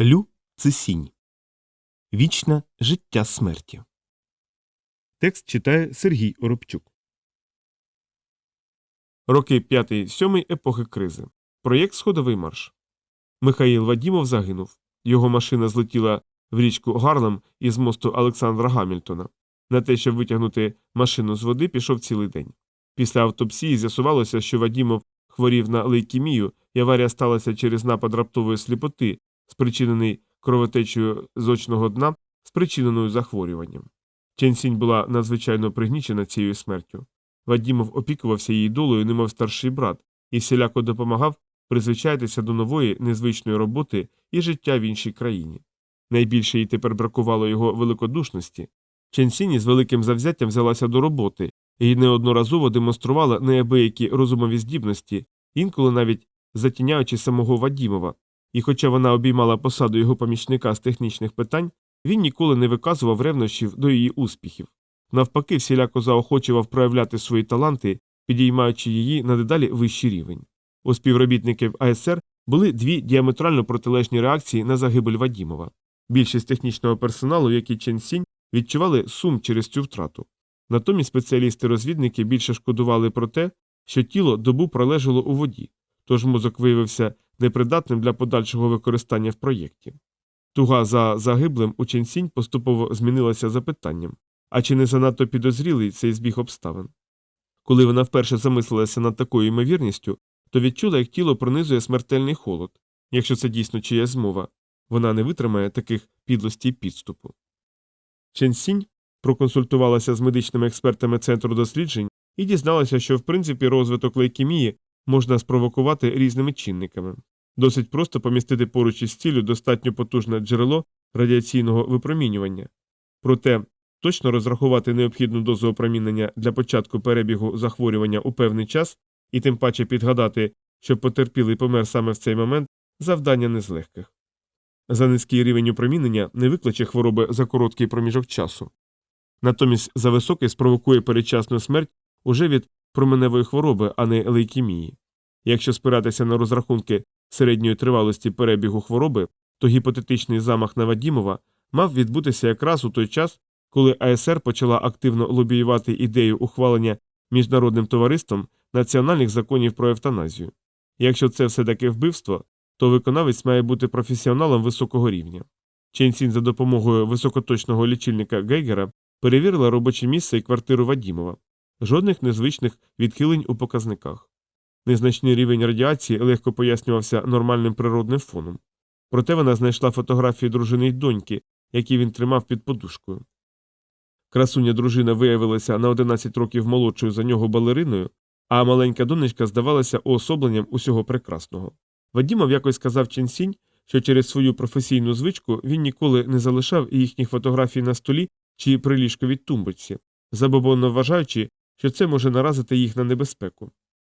Лю Цисінь. Вічне життя смерті. Текст читає Сергій Оробчук. Роки 5-7 епохи кризи. Проєкт Сходовий марш. Михаїл Вадімов загинув. Його машина злетіла в річку Гарлем із мосту Олександра Гамільтона. На те, щоб витягнути машину з води, пішов цілий день. Після автопсії з'ясувалося, що Вадімов хворів на лейкемію, і аварія сталася через напад раптової сліпоти, спричинений кровотечею з очного дна, спричиненою захворюванням. Ченсінь була надзвичайно пригнічена цією смертю. Вадімов опікувався її долею, немов старший брат, і всіляко допомагав призвичайтеся до нової незвичної роботи і життя в іншій країні. Найбільше їй тепер бракувало його великодушності. Ченсіні з великим завзяттям взялася до роботи і неодноразово демонструвала неабиякі розумові здібності, інколи навіть затіняючи самого Вадімова, і хоча вона обіймала посаду його помічника з технічних питань, він ніколи не виказував ревнощів до її успіхів. Навпаки, всіляко заохочував проявляти свої таланти, підіймаючи її на дедалі вищий рівень. У співробітників АСР були дві діаметрально протилежні реакції на загибель Вадімова. Більшість технічного персоналу, як і Чен Сінь, відчували сум через цю втрату. Натомість спеціалісти-розвідники більше шкодували про те, що тіло добу пролежало у воді, тож мозок виявився непридатним для подальшого використання в проєкті. Туга за загиблим у Ченсінь поступово змінилася запитанням а чи не занадто підозрілий цей збіг обставин? Коли вона вперше замислилася над такою ймовірністю, то відчула, як тіло пронизує смертельний холод. Якщо це дійсно чиясь змова, вона не витримає таких підлості й підступу. Ченсінь проконсультувалася з медичними експертами центру досліджень і дізналася, що в принципі розвиток лейкемії можна спровокувати різними чинниками. Досить просто помістити поруч із ціллю достатньо потужне джерело радіаційного випромінювання. Проте точно розрахувати необхідну дозу опромінення для початку перебігу захворювання у певний час і тим паче підгадати, що потерпілий помер саме в цей момент, завдання не з легких. За низький рівень опромінення не викличе хвороби за короткий проміжок часу. Натомість за високий спровокує передчасну смерть уже від променевої хвороби, а не лейкемії. Якщо спиратися на розрахунки середньої тривалості перебігу хвороби, то гіпотетичний замах на Вадімова мав відбутися якраз у той час, коли АСР почала активно лобіювати ідею ухвалення міжнародним товариством національних законів про евтаназію. Якщо це все таки вбивство, то виконавець має бути професіоналом високого рівня. Ченсін за допомогою високоточного лічильника Гейгера перевірила робоче місце і квартиру Вадімова. Жодних незвичних відхилень у показниках. Незначний рівень радіації легко пояснювався нормальним природним фоном. Проте вона знайшла фотографії дружини й доньки, які він тримав під подушкою. Красуня дружина виявилася на 11 років молодшою за нього балериною, а маленька донечка здавалася уособленням усього прекрасного. Вадімов якось сказав Ченсінь, що через свою професійну звичку він ніколи не залишав їхніх фотографій на столі чи при ліжковій тумбочці, забобонно вважаючи, що це може наразити їх на небезпеку.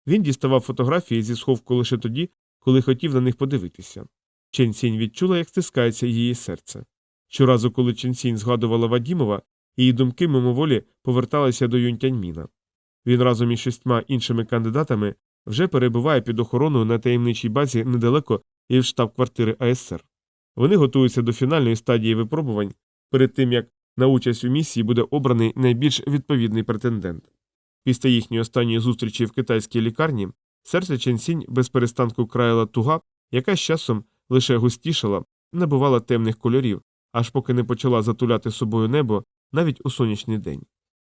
Він діставав фотографії зі сховку лише тоді, коли хотів на них подивитися. Ченсінь відчула, як стискається її серце. Щоразу, коли Ченсінь згадувала Вадімова, її думки мимоволі поверталися до Юнтяньміна. Він разом із шістьма іншими кандидатами вже перебуває під охороною на таємничій базі недалеко від штаб-квартири АСР. Вони готуються до фінальної стадії випробувань перед тим як на участь у місії буде обраний найбільш відповідний претендент. Після їхньої останньої зустрічі в китайській лікарні серце Ченсінь без перестанку краяла туга, яка з часом лише густішала, набувала темних кольорів, аж поки не почала затуляти собою небо навіть у сонячний день.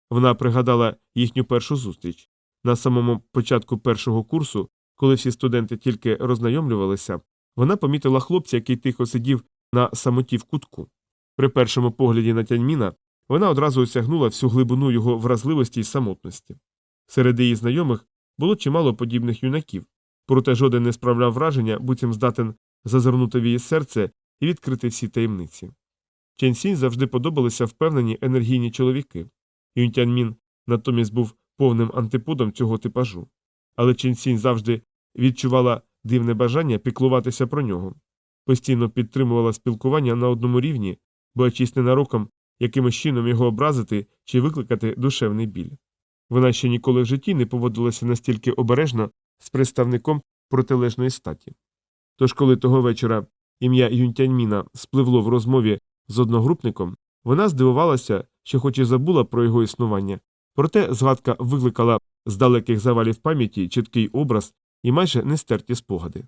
Вона пригадала їхню першу зустріч на самому початку першого курсу, коли всі студенти тільки роззнайомлювалися, вона помітила хлопця, який тихо сидів на самоті в кутку. При першому погляді на тяньміна вона одразу осягнула всю глибину його вразливості й самотності. Серед її знайомих було чимало подібних юнаків, проте жоден не справляв враження, буцім здатен зазирнути в її серце і відкрити всі таємниці. Ченсінь завжди подобалися впевнені енергійні чоловіки. Юнтяньмін натомість був повним антиподом цього типажу. Але Ченсінь завжди відчувала дивне бажання піклуватися про нього, постійно підтримувала спілкування на одному рівні, боячись ненароком якимось чином його образити чи викликати душевний біль. Вона ще ніколи в житті не поводилася настільки обережно з представником протилежної статі. Тож, коли того вечора ім'я Юнтяньміна спливло в розмові з одногрупником, вона здивувалася, що хоч і забула про його існування, проте згадка викликала з далеких завалів пам'яті чіткий образ і майже нестерті спогади.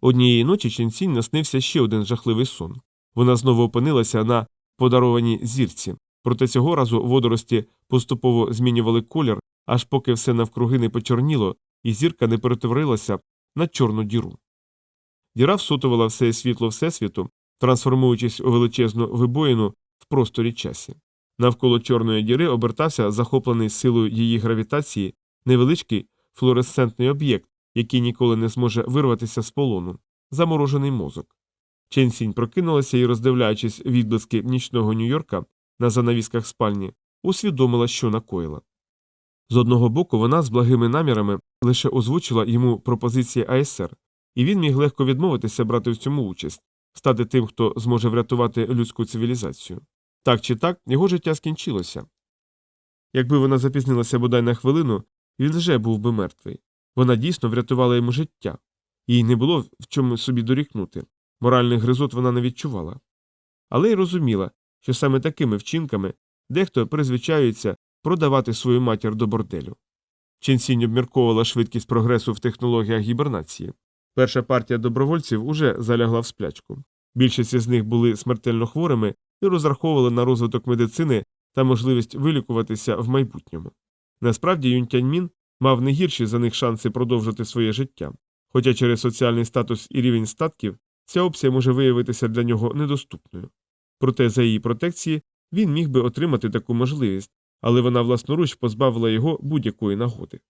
Однієї ночі Ченсінь наснився ще один жахливий сон. Вона знову опинилася на подарованій зірці, проте цього разу водорості поступово змінювали колір, аж поки все навкруги не почорніло, і зірка не перетворилася на чорну діру. Діра всотувала все світло Всесвіту, трансформуючись у величезну вибоїну в просторі часі. Навколо чорної діри обертався захоплений силою її гравітації невеличкий флуоресцентний об'єкт, який ніколи не зможе вирватися з полону заморожений мозок. Ченсінь прокинулася і, роздивляючись відблиски нічного Нью-Йорка на занавісках спальні, усвідомила, що накоїла. З одного боку, вона з благими намірами лише озвучила йому пропозиції АСР, і він міг легко відмовитися брати в цьому участь, стати тим, хто зможе врятувати людську цивілізацію. Так чи так, його життя скінчилося. Якби вона запізнилася бодай на хвилину, він вже був би мертвий. Вона дійсно врятувала йому життя, їй не було в чому собі дорікнути. Моральних гризот вона не відчувала. Але й розуміла, що саме такими вчинками дехто призвичаюється продавати свою матір до борделю. Ченсінь обмірковувала швидкість прогресу в технологіях гібернації. Перша партія добровольців уже залягла в сплячку. Більшість із них були смертельно хворими і розраховували на розвиток медицини та можливість вилікуватися в майбутньому. Насправді Юнтяньмін мав не гірші за них шанси продовжити своє життя, хоча через соціальний статус і рівень статків ця опція може виявитися для нього недоступною. Проте за її протекції він міг би отримати таку можливість, але вона власноруч позбавила його будь-якої нагоди.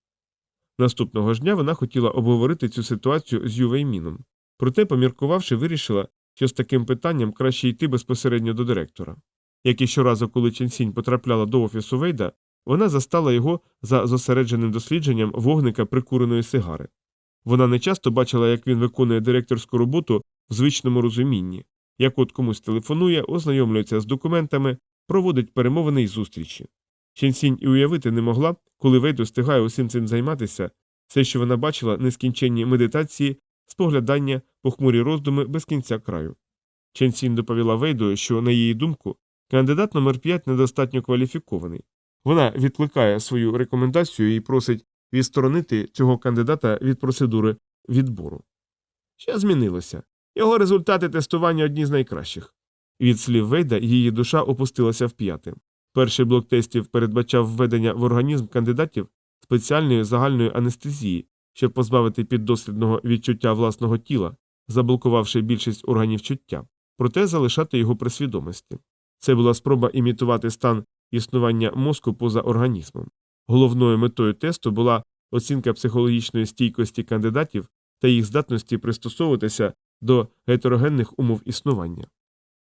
Наступного ж дня вона хотіла обговорити цю ситуацію з Ювейміном, проте, поміркувавши, вирішила, що з таким питанням краще йти безпосередньо до директора. Як і щоразу, коли Ченсінь потрапляла до офісу Вейда, вона застала його за зосередженим дослідженням вогника прикуреної сигари. Вона не часто бачила, як він виконує директорську роботу в звичному розумінні, як от комусь телефонує, ознайомлюється з документами, проводить перемовини й зустрічі. Ченсінь і уявити не могла, коли Вейд встигає усім цим займатися, все, що вона бачила, нескінченні медитації, споглядання, похмурі роздуми без кінця краю. Ченсінь доповіла Вейду, що, на її думку, кандидат номер 5 недостатньо кваліфікований. Вона відкликає свою рекомендацію і просить відсторонити цього кандидата від процедури відбору. Що змінилося? Його результати тестування одні з найкращих. Від слів Вейда її душа опустилася в п'яти. Перший блок тестів передбачав введення в організм кандидатів спеціальної загальної анестезії, щоб позбавити піддослідного відчуття власного тіла, заблокувавши більшість органів чуття, проте залишати його при свідомості. Це була спроба імітувати стан існування мозку поза організмом. Головною метою тесту була оцінка психологічної стійкості кандидатів та їх здатності пристосовуватися до гетерогенних умов існування.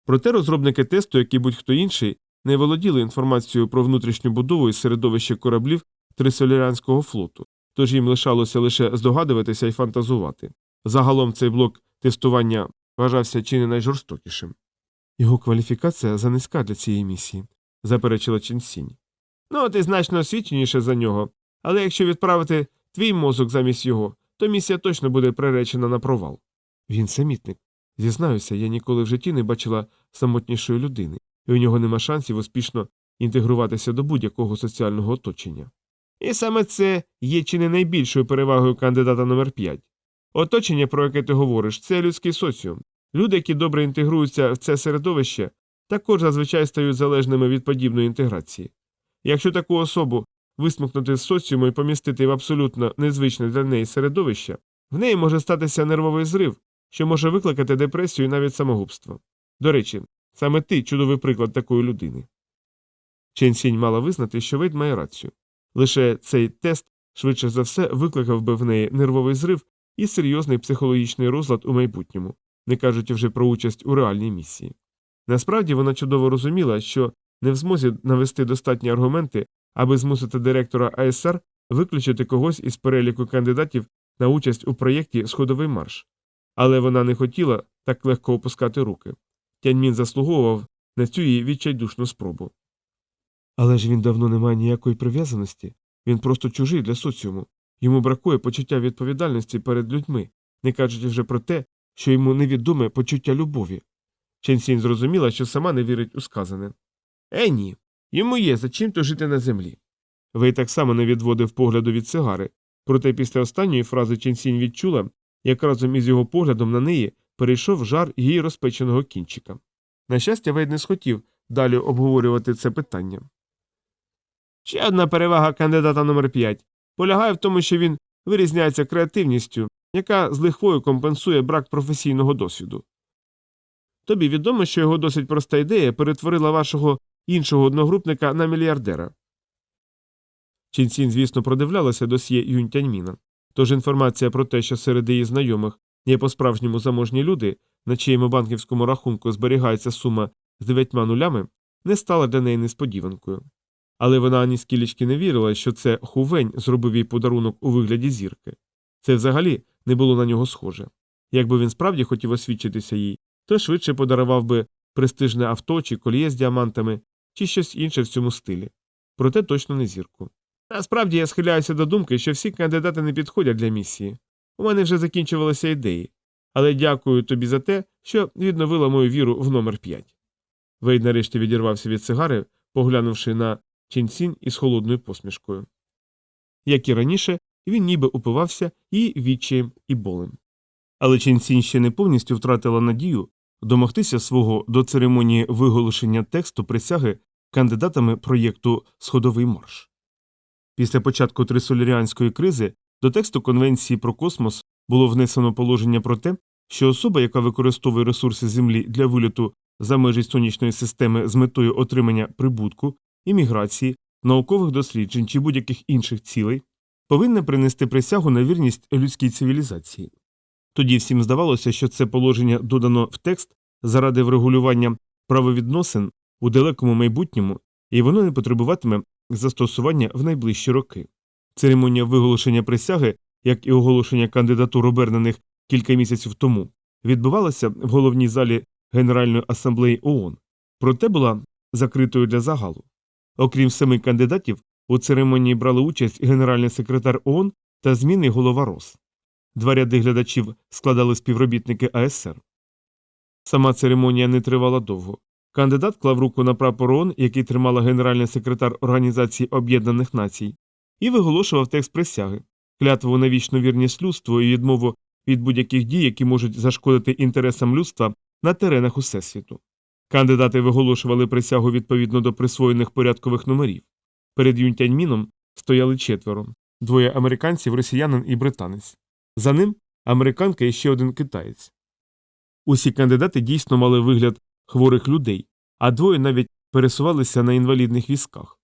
Проте розробники тесту, як і будь-хто інший, не володіли інформацією про внутрішню будову і середовище кораблів Трисолярянського флоту, тож їм лишалося лише здогадуватися і фантазувати. Загалом цей блок тестування вважався чи не найжорстокішим. Його кваліфікація занизька для цієї місії, заперечила Ченсінь. Ну, ти значно освіченіше за нього, але якщо відправити твій мозок замість його, то місія точно буде приречена на провал. Він самітник. Зізнаюся, я ніколи в житті не бачила самотнішої людини, і у нього нема шансів успішно інтегруватися до будь-якого соціального оточення. І саме це є чи не найбільшою перевагою кандидата номер 5 Оточення, про яке ти говориш, це людський соціум. Люди, які добре інтегруються в це середовище, також зазвичай стають залежними від подібної інтеграції. Якщо таку особу висмикнути з соціуму і помістити в абсолютно незвичне для неї середовище, в неї може статися нервовий зрив, що може викликати депресію і навіть самогубство. До речі, саме ти чудовий приклад такої людини. Чен Сінь мала визнати, що Вейд має рацію. Лише цей тест швидше за все викликав би в неї нервовий зрив і серйозний психологічний розлад у майбутньому, не кажучи вже про участь у реальній місії. Насправді вона чудово розуміла, що не в змозі навести достатні аргументи, аби змусити директора АСР виключити когось із переліку кандидатів на участь у проєкті Сходовий марш. Але вона не хотіла так легко опускати руки. Тяньмін заслуговував на цю її відчайдушну спробу. Але ж він давно не має ніякої прив'язаності, він просто чужий для соціуму. Йому бракує почуття відповідальності перед людьми, не кажучи вже про те, що йому невідоме почуття любові. Ченсінь зрозуміла, що сама не вірить у сказане. Е, ні. Йому є за чим то жити на землі. Вей так само не відводив погляду від сигари, проте після останньої фрази Ченсінь відчула, як разом із його поглядом на неї перейшов жар її розпеченого кінчика. На щастя, Вейд не схотів далі обговорювати це питання. Ще одна перевага кандидата номер 5 полягає в тому, що він вирізняється креативністю, яка з лихвою компенсує брак професійного досвіду. Тобі відомо, що його досить проста ідея перетворила вашого іншого одногрупника на мільярдера. Чінсін, звісно, продивлялася досьє Юнтяньміна, тож інформація про те, що серед її знайомих є по-справжньому заможні люди, на чиєму банківському рахунку зберігається сума з дев'ятьма нулями, не стала для неї несподіванкою. Але вона ані скілічки не вірила, що це хувень зробив їй подарунок у вигляді зірки. Це взагалі не було на нього схоже. Якби він справді хотів освідчитися їй, то швидше подарував би престижне авто чи коліє з діамантами, чи щось інше в цьому стилі. Проте точно не зірку. Насправді я схиляюся до думки, що всі кандидати не підходять для місії. У мене вже закінчувалися ідеї. Але дякую тобі за те, що відновила мою віру в номер 5. Вейд нарешті відірвався від сигари, поглянувши на Чінсін із холодною посмішкою. Як і раніше, він ніби упивався і відчаєм, і болем. Але Чінсін ще не повністю втратила надію домогтися свого до церемонії виголошення тексту присяги кандидатами проєкту Сходовий марш. Після початку трисоляріанської кризи до тексту Конвенції про космос було внесено положення про те, що особа, яка використовує ресурси Землі для виліту за межі сонячної системи з метою отримання прибутку, імміграції, наукових досліджень чи будь-яких інших цілей, повинна принести присягу на вірність людській цивілізації. Тоді всім здавалося, що це положення додано в текст заради врегулювання правовідносин у далекому майбутньому, і воно не потребуватиме застосування в найближчі роки. Церемонія виголошення присяги, як і оголошення кандидатур обернених кілька місяців тому, відбувалася в головній залі Генеральної асамблеї ООН, проте була закритою для загалу. Окрім семи кандидатів, у церемонії брали участь генеральний секретар ООН та змінний голова РОС. Два ряди глядачів складали співробітники АСР. Сама церемонія не тривала довго. Кандидат клав руку на прапор ООН, який тримала генеральний секретар Організації Об'єднаних Націй, і виголошував текст присяги, клятву на вічну вірність людству і відмову від будь-яких дій, які можуть зашкодити інтересам людства на теренах Усесвіту. Кандидати виголошували присягу відповідно до присвоєних порядкових номерів. Перед Юнтяньміном стояли четверо двоє американців, росіянин і британець. За ним американка і ще один китаєць. Усі кандидати дійсно мали вигляд хворих людей, а двоє навіть пересувалися на інвалідних візках.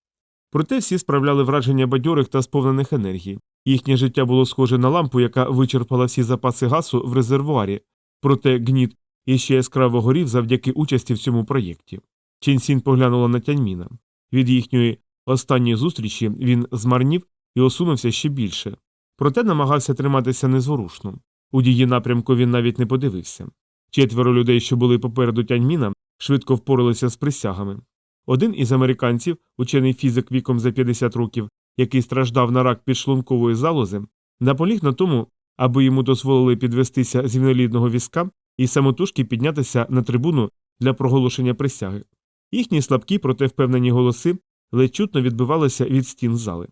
Проте всі справляли враження бадьорих та сповнених енергії. Їхнє життя було схоже на лампу, яка вичерпала всі запаси газу в резервуарі, проте гніт іще яскраво горів завдяки участі в цьому проєкті. Ченсін поглянула на тяньміна. Від їхньої останньої зустрічі він змарнів і осунувся ще більше. Проте намагався триматися незворушно. У її напрямку він навіть не подивився. Четверо людей, що були попереду тяньміна, швидко впоралися з присягами. Один із американців, учений фізик віком за 50 років, який страждав на рак підшлункової залози, наполіг на тому, аби йому дозволили підвестися з інвалідного візка і самотужки піднятися на трибуну для проголошення присяги. Їхні слабкі, проте впевнені голоси ледь чутно відбивалися від стін зали.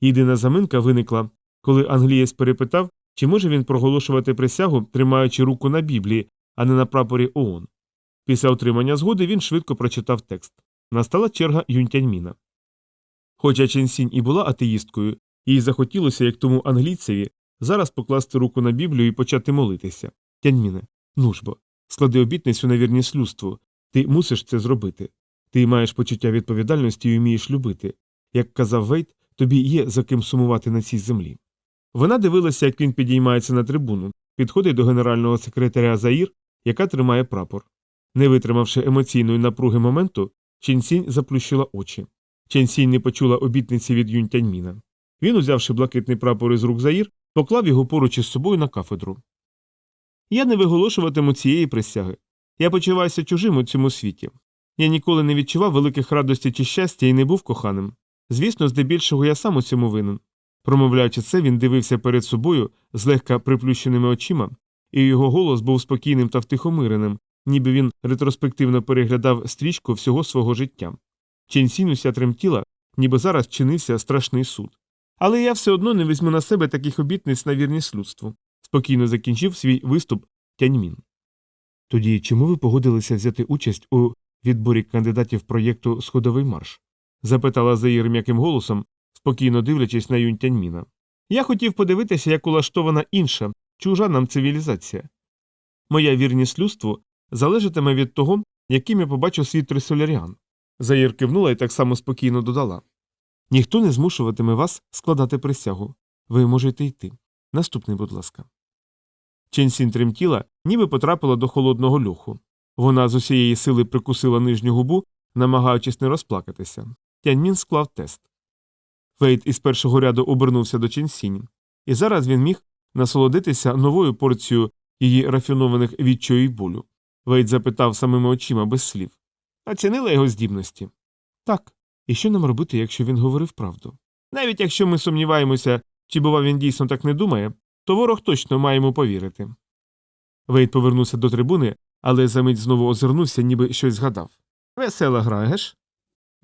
Єдина заминка виникла, коли англієць перепитав, чи може він проголошувати присягу, тримаючи руку на Біблії, а не на прапорі ООН. Після отримання згоди він швидко прочитав текст. Настала черга Юнтяньміна. Хоча Ченсінь і була атеїсткою, їй захотілося, як тому англійцеві, зараз покласти руку на Біблію і почати молитися. Тяньміне, ну ж бо, склади обітницю на вірність людству. Ти мусиш це зробити. Ти маєш почуття відповідальності і вмієш любити. Як казав Вейт, тобі є за ким сумувати на цій землі. Вона дивилася, як він підіймається на трибуну, підходить до генерального секретаря Заїр, яка тримає прапор. Не витримавши емоційної напруги моменту, Ченсінь заплющила очі. Ченсінь не почула обітниці від Юнтяньміна. Він, узявши блакитний прапор із рук Заїр, поклав його поруч із собою на кафедру. Я не виголошуватиму цієї присяги. Я почуваюся чужим у цьому світі. Я ніколи не відчував великих радості чи щастя і не був коханим. Звісно, здебільшого я сам у цьому винен. Промовляючи це, він дивився перед собою злегка приплющеними очима і його голос був спокійним та втихомиреним, ніби він ретроспективно переглядав стрічку всього свого життя. Ченсінь уся тремтіла, ніби зараз чинився страшний суд. Але я все одно не візьму на себе таких обітниць на вірність людству, спокійно закінчив свій виступ Тяньмін. Тоді чому ви погодилися взяти участь у відборі кандидатів проєкту Сходовий марш? запитала Заїр м'яким голосом, спокійно дивлячись на Юнь Тяньміна. Я хотів подивитися, як улаштована інша, чужа нам цивілізація. Моя вірність людству залежатиме від того, яким я побачу світ трисоляріан. Заїр кивнула і так само спокійно додала. Ніхто не змушуватиме вас складати присягу. Ви можете йти. Наступний, будь ласка. Ченсін тремтіла, ніби потрапила до холодного льоху. Вона з усієї сили прикусила нижню губу, намагаючись не розплакатися. Тяньмін склав тест. Фейт із першого ряду обернувся до Ченсінь, і зараз він міг насолодитися новою порцією її рафінованих відчою й болю. Вейт запитав самими очима без слів. Оцінила його здібності. Так. І що нам робити, якщо він говорив правду? Навіть якщо ми сумніваємося, чи бува він дійсно так не думає, то ворог точно має йому повірити. Вейт повернувся до трибуни, але за мить знову озирнувся, ніби щось згадав. Весела гра, геш?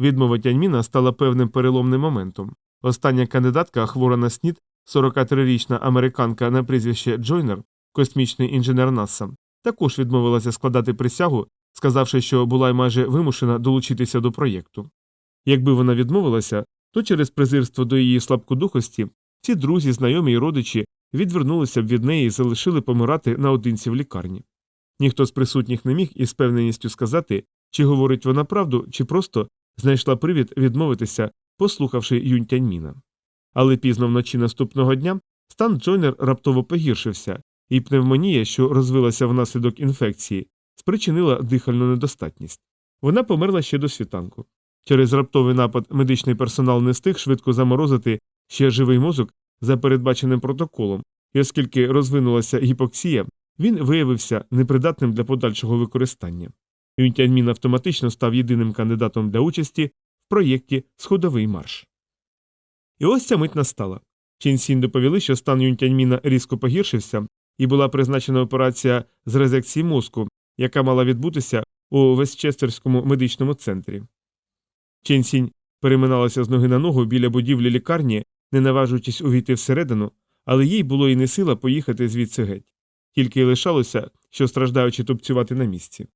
Відмова Тяньміна стала певним переломним моментом. Остання кандидатка, хвора на снід, 43-річна американка на прізвище Джойнер, космічний інженер НАСА, також відмовилася складати присягу, сказавши, що була й майже вимушена долучитися до проєкту. Якби вона відмовилася, то через презирство до її слабкодухості ці друзі, знайомі й родичі відвернулися б від неї і залишили помирати наодинці в лікарні. Ніхто з присутніх не міг із певненістю сказати, чи говорить вона правду, чи просто знайшла привід відмовитися, послухавши Юнь Тяньміна. Але пізно вночі наступного дня стан Джойнер раптово погіршився, і пневмонія, що розвилася внаслідок інфекції, спричинила дихальну недостатність. Вона померла ще до світанку. Через раптовий напад медичний персонал не встиг швидко заморозити ще живий мозок за передбаченим протоколом, і оскільки розвинулася гіпоксія, він виявився непридатним для подальшого використання. Юнтяньмін автоматично став єдиним кандидатом для участі в проєкті Сходовий марш. І ось ця мить настала. Чінсін доповіли, що стан Юнтяньміна різко погіршився, і була призначена операція з резекції мозку, яка мала відбутися у Вестчестерському медичному центрі. Ченсінь переминалася з ноги на ногу біля будівлі лікарні, не наважуючись увійти всередину, але їй було і не сила поїхати звідси геть. Тільки й лишалося, що страждаючи тупцювати на місці.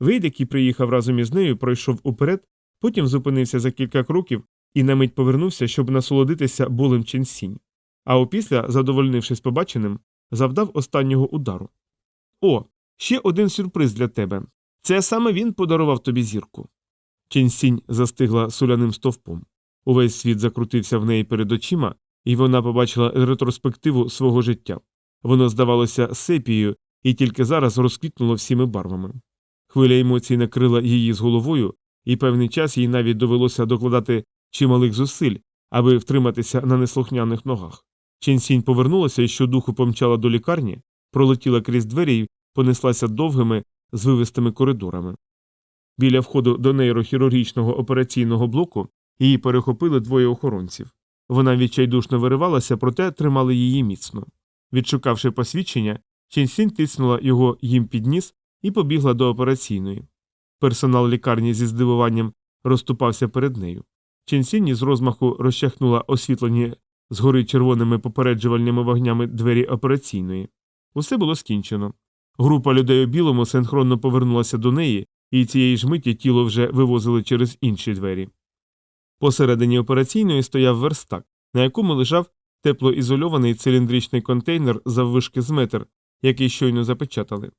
Вийд, який приїхав разом із нею, пройшов уперед, потім зупинився за кілька кроків і на мить повернувся, щоб насолодитися болем Ченсінь. А опісля, задовольнившись побаченим, завдав останнього удару. О, ще один сюрприз для тебе. Це саме він подарував тобі зірку. Ченсінь застигла соляним стовпом. Увесь світ закрутився в неї перед очима, і вона побачила ретроспективу свого життя. Воно здавалося сепією і тільки зараз розквітнуло всіми барвами. Хвиля емоцій накрила її з головою, і певний час їй навіть довелося докладати чималих зусиль, аби втриматися на неслухняних ногах. Ченсінь повернулася і щодуху помчала до лікарні, пролетіла крізь двері і понеслася довгими, звивистими коридорами. Біля входу до нейрохірургічного операційного блоку її перехопили двоє охоронців. Вона відчайдушно виривалася, проте тримали її міцно. Відшукавши посвідчення, Ченсінь тиснула його їм під ніс і побігла до операційної. Персонал лікарні зі здивуванням розступався перед нею. Ченсінь з розмаху розчахнула освітлені згори червоними попереджувальними вогнями двері операційної. Усе було скінчено. Група людей у білому синхронно повернулася до неї, і цієї ж миті тіло вже вивозили через інші двері. Посередині операційної стояв верстак, на якому лежав теплоізольований циліндричний контейнер заввишки з метр, який щойно запечатали.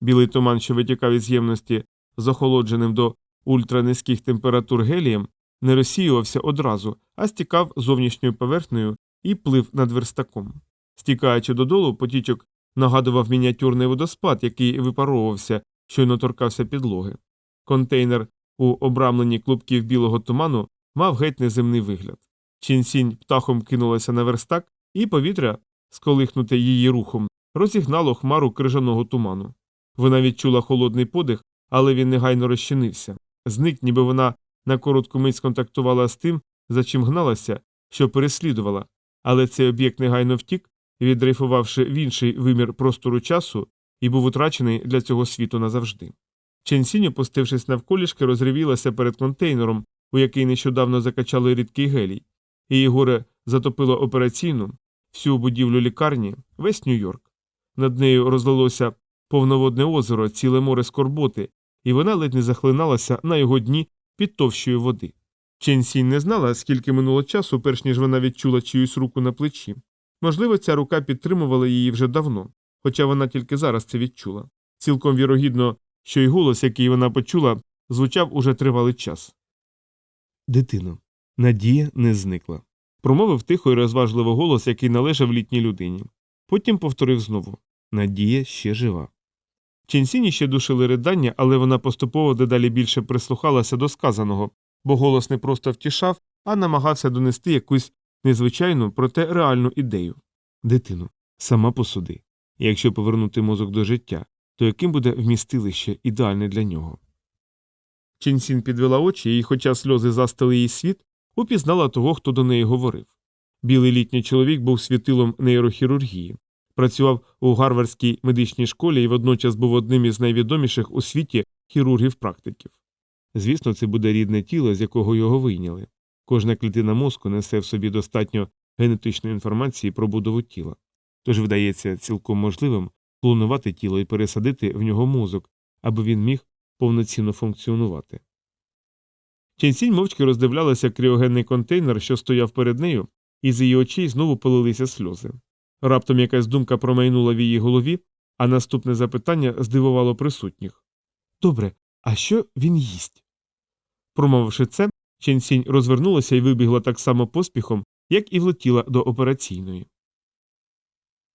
Білий туман, що витікав із ємності з охолодженим до ультранизьких температур гелієм, не розсіювався одразу, а стікав зовнішньою поверхнею і плив над верстаком. Стікаючи додолу, потічок нагадував мініатюрний водоспад, який випаровувався, щойно торкався підлоги. Контейнер у обрамленні клубків білого туману мав геть неземний вигляд. Чінсінь птахом кинулася на верстак, і повітря, сколихнуте її рухом, розігнало хмару крижаного туману. Вона відчула холодний подих, але він негайно розчинився. Зник, ніби вона на коротку мить сконтактувала з тим, за чим гналася, що переслідувала, але цей об'єкт негайно втік, віддрейфувавши в інший вимір простору часу, і був утрачений для цього світу назавжди. Ченсінь, опустившись навколішки, розривілася перед контейнером, у який нещодавно закачали рідкий гелій. Її горе затопило операційну, всю будівлю лікарні, весь Нью-Йорк. Над нею розлилося повноводне озеро, ціле море скорботи, і вона ледь не захлиналася на його дні під товщою води. Ченсінь не знала, скільки минуло часу, перш ніж вона відчула чиюсь руку на плечі. Можливо, ця рука підтримувала її вже давно, хоча вона тільки зараз це відчула. Цілком вірогідно, що й голос, який вона почула, звучав уже тривалий час. Дитино, надія не зникла. Промовив тихо і розважливо голос, який належав літній людині. Потім повторив знову Надія ще жива. Ченсіні ще душили ридання, але вона поступово дедалі більше прислухалася до сказаного, бо голос не просто втішав, а намагався донести якусь незвичайну, проте реальну ідею. Дитину, сама посуди. Якщо повернути мозок до життя, то яким буде вмістилище ідеальне для нього? Ченсін підвела очі і, хоча сльози застили її світ, упізнала того, хто до неї говорив. Білий літній чоловік був світилом нейрохірургії, працював у Гарвардській медичній школі і водночас був одним із найвідоміших у світі хірургів-практиків. Звісно, це буде рідне тіло, з якого його вийняли. Кожна клітина мозку несе в собі достатньо генетичної інформації про будову тіла. Тож видається цілком можливим клонувати тіло і пересадити в нього мозок, аби він міг повноцінно функціонувати. Ченсінь мовчки роздивлялася кріогенний контейнер, що стояв перед нею, і з її очей знову полилися сльози. Раптом якась думка промайнула в її голові, а наступне запитання здивувало присутніх. Добре, а що він їсть? Промовивши це, Ченсінь розвернулася і вибігла так само поспіхом, як і влетіла до операційної.